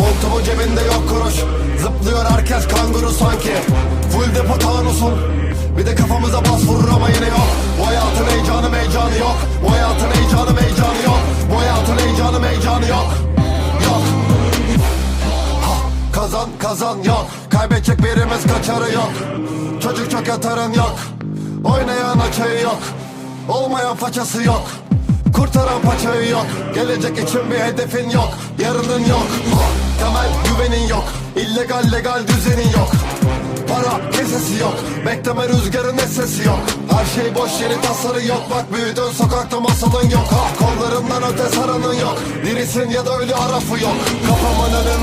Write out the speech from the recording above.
Montumu cebinde yok kuruş. Zıplıyor herkes kanguru sanki. Full depo tanusun Bir de kafamıza Kazan kazan yok. Kaybedecek birimiz kaçarı yok. Çocuk çok yatarın yok. Oynayan açayı yok. Olmayan façası yok. Kurtaran paçayı yok. Gelecek için bir hedefin yok. Yarının yok. Temel güvenin yok. İllegal legal düzenin yok. Para kesesi yok. Bekleme rüzgarın sesi yok. Her şey boş yeri tasarı yok. Bak büyüdün sokakta masalın yok. Ha, Kollarından öte saranın yok. Dirisin ya da ölü harafı yok. Kafamın önünde